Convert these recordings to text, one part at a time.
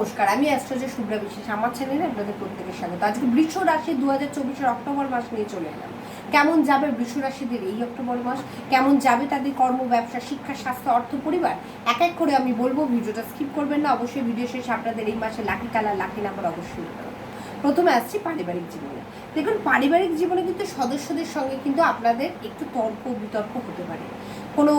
নমস্কার, আমি অ্যাস্ট্রোজে শুভ্রা বিশেষ আমার চ্যানেলে আপনাদের প্রত্যেকের স্বাগত। আজকে বৃষ রাশি দু হাজার চব্বিশের অক্টোবর মাস নিয়ে চলে এলাম। কেমন যাবে বৃষ রাশিদের এই অক্টোবর মাস? কেমন যাবে তাদের কর্ম, ব্যবসা, শিক্ষা, স্বাস্থ্য, অর্থ, পরিবার? এক এক করে আমি বলব, ভিডিওটা স্কিপ করবেন না। অবশ্যই ভিডিও শেষে আপনাদের এই মাসে লাকি কালার লাকি নাম্বার অবশ্যই। প্রথমে আসছি পারিবারিক জীবনে। দেখুন, পারিবারিক জীবনে কিন্তু সদস্যদের সঙ্গে কিন্তু আপনাদের একটু তর্ক বিতর্ক হতে পারে। কোনো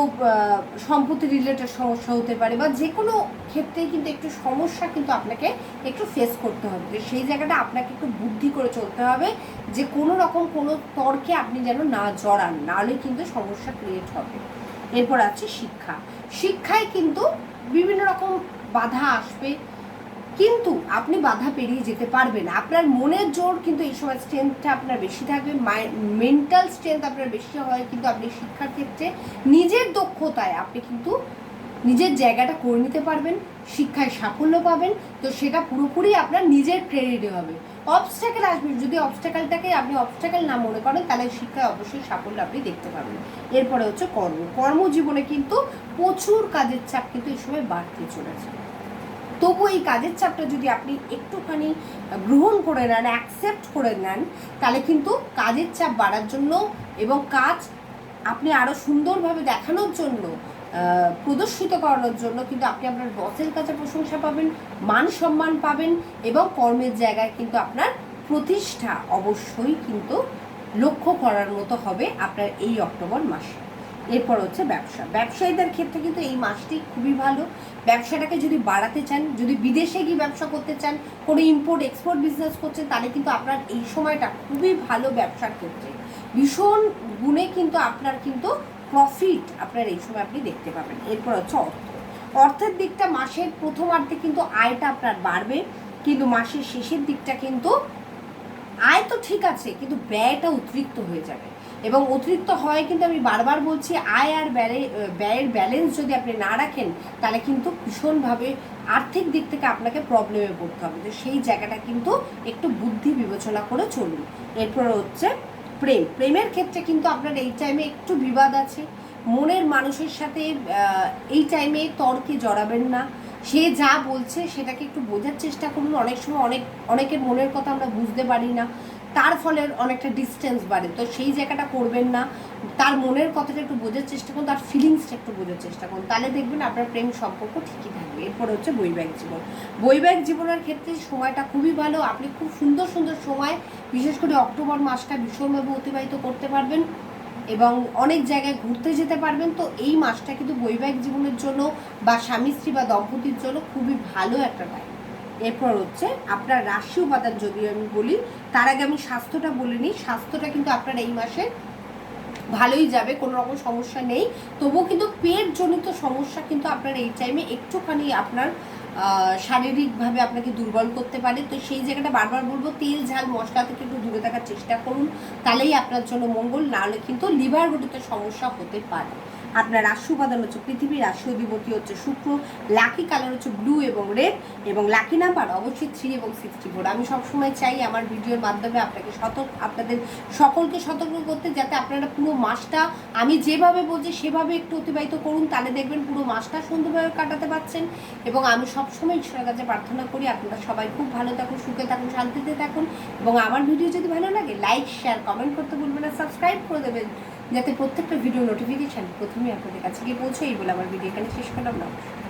সম্পত্তি রিলেটেড সমস্যা হতে পারে বা যে কোনো ক্ষেত্রে কিন্তু একটু সমস্যা কিন্তু আপনাকে একটু ফেস করতে হবে। সেই জায়গাটা আপনাকে একটু বুদ্ধি করে চলতে হবে যে কোনো রকম কোনো তর্কে আপনি যেন না জড়ান, নাহলে কিন্তু সমস্যা ক্রিয়েট হবে। এরপর আছে শিক্ষা। শিক্ষায় কিন্তু বিভিন্ন রকম বাধা আসবে কিন্তু আপনি বাধা পেরিয়ে যেতে পারবেন আপনার মনের জোর কিন্তু এই সময় স্ট্রেংথটা আপনার বেশি থাকবে মেন্টাল স্ট্রেংথ আপনার বেশি হয় কিন্তু আপনি শিক্ষার ক্ষেত্রে নিজের দক্ষতায় আপনি কিন্তু নিজের জায়গাটা করে নিতে পারবেন, শিক্ষায় সাফল্য পাবেন। তো সেটা পুরোপুরি আপনার নিজের ক্রেডিটে হবে। অবস্টাকেল আসবে, যদি অবস্টাকেলটাকে আপনি অবস্টাকেল না মনে করেন, তাহলে শিক্ষায় অবশ্যই সাফল্য আপনি দেখতে পাবেন এরপরে হচ্ছে কর্ম। কর্মজীবনে কিন্তু প্রচুর কাজের চাপ কিন্তু এই সময় বাড়তে চলেছে। তবু এই কাজের চাপটা যদি আপনি একটুখানি গ্রহণ করে নেন অ্যাকসেপ্ট করে নেন, তাহলে কিন্তু কাজের চাপ বাড়ার জন্য এবং কাজ আপনি আরও সুন্দরভাবে দেখানোর জন্য প্রদর্শিত করানোর জন্য কিন্তু আপনি আপনার বসের কাছে প্রশংসা পাবেন, মান সম্মান পাবেন এবং কর্মের জায়গায় কিন্তু আপনার প্রতিষ্ঠা অবশ্যই কিন্তু লক্ষ্য করার মতো হবে আপনার এই অক্টোবর মাসে। এরপর হচ্ছে ব্যবসা। ব্যবসায়ীদের ক্ষেত্রে কিন্তু এই মাসটি খুবই ভালো। ব্যবসাটাকে যদি বাড়াতে চান, যদি বিদেশে গিয়ে ব্যবসা করতে চান, কোনো ইম্পোর্ট এক্সপোর্ট বিজনেস করছেন, তাহলে কিন্তু আপনার এই সময়টা খুবই ভালো ব্যবসার ক্ষেত্রে। ভীষণ গুণে কিন্তু আপনার কিন্তু প্রফিট আপনার এই সময় আপনি দেখতে পাবেন। এরপর হচ্ছে অর্থ। অর্থের দিকটা মাসের প্রথমার্ধে কিন্তু আয়টা আপনার বাড়বে, কিন্তু মাসের শেষের দিকটা কিন্তু আয় তো ঠিক আছে, কিন্তু ব্যয়টা অতিরিক্ত হয়ে যাবে। এবং অতিরিক্ত হয় কিন্তু আমি বারবার বলছি, আয় আর ব্যয়ে ব্যয়ের ব্যালেন্স যদি আপনি না রাখেন, তাহলে কিন্তু ভীষণভাবে আর্থিক দিক থেকে আপনাকে প্রবলেমে পড়তে হবে। তো সেই জায়গাটা কিন্তু একটু বুদ্ধি বিবেচনা করে চলুন। এরপর হচ্ছে প্রেম। প্রেমের ক্ষেত্রে কিন্তু আপনার এই টাইমে একটু বিবাদ আছে। মনের মানুষের সাথে এই টাইমে তর্কে জড়াবেন না। সে যা বলছে সেটাকে একটু বোঝার চেষ্টা করুন। অনেক সময় অনেক, অনেকের মনের কথা আমরা বুঝতে পারি না। তার ফলে অনেকটা ডিস্টেন্স বাড়ে। তো সেই জায়গাটা করবেন না। তার মনের কথাটা একটু বোঝার চেষ্টা করুন। তার ফিলিংসটা একটু বোঝার চেষ্টা করুন। তাহলে দেখবেন আপনার প্রেম সম্পর্ক ঠিকই থাকবে। এরপর হচ্ছে বৈবাহিক জীবন। বৈবাহিক জীবনের ক্ষেত্রে সময়টা খুবই ভালো। আপনি খুব সুন্দর সুন্দর সময়, বিশেষ করে অক্টোবর মাসটা ভীষণভাবে অতিবাহিত করতে পারবেন। এবং অনেক জায়গায় ঘুরতে যেতে পারবেন। তো এই মাসটা কিন্তু বৈবাহিক জীবনের জন্য বা স্বামী স্ত্রী বা দম্পতির জন্য খুবই ভালো একটা টাইম এরপর হচ্ছে আপনার রাশি উপাদান যদি আমি বলি, তার আগে আমি স্বাস্থ্যটা বলে নিই। স্বাস্থ্যটা কিন্তু আপনার এই মাসে ভালোই যাবে, কোনো রকম সমস্যা নেই। তবুও কিন্তু পেট জনিত সমস্যা কিন্তু আপনার এই টাইমে একটুখানি আপনার শারীরিকভাবে আপনাকে দুর্বল করতে পারে। তো সেই জায়গাটা বারবার বলব, তেল, ঝাল, মশলা থেকে একটু দূরে থাকার চেষ্টা করুন। তাহলেই আপনার জন্য মঙ্গল, নাহলে কিন্তু লিভার গঠিত সমস্যা হতে পারে। আপনার রাশি উপাদান হচ্ছে পৃথিবীর রাশি অধিপতি হচ্ছে শুক্র, লাকি কালার হচ্ছে ব্লু এবং রেড এবং লাকি নাম্বার অবশ্যই থ্রি এবং সিক্সটি ফোর আমি সবসময় চাই আমার ভিডিওর মাধ্যমে আপনাকে সতর্ক, আপনাদের সকলকে সতর্ক করতে যাতে আপনারা পুরো মাসটা, আমি যেভাবে বলছি সেভাবে একটু অতিবাহিত করুন, তাহলে দেখবেন পুরো মাসটা সুন্দরভাবে কাটাতে পারছেন এবং আমি সবসময় ঈশ্বরের কাছে প্রার্থনা করি আপনারা সবাই খুব ভালো থাকুন, সুখে থাকুন, শান্তিতে থাকুন এবং আমার ভিডিও যদি ভালো লাগে লাইক শেয়ার কমেন্ট করতে ভুলবেন না সাবস্ক্রাইব করে দেবেন। যাতে প্রত্যেকটা ভিডিও নোটিফিকেশান প্রথমেই আপনাদের কাছে গিয়ে পৌঁছে এই বলে আমার ভিডিও এখানে শেষ করলাম। নমস্কার।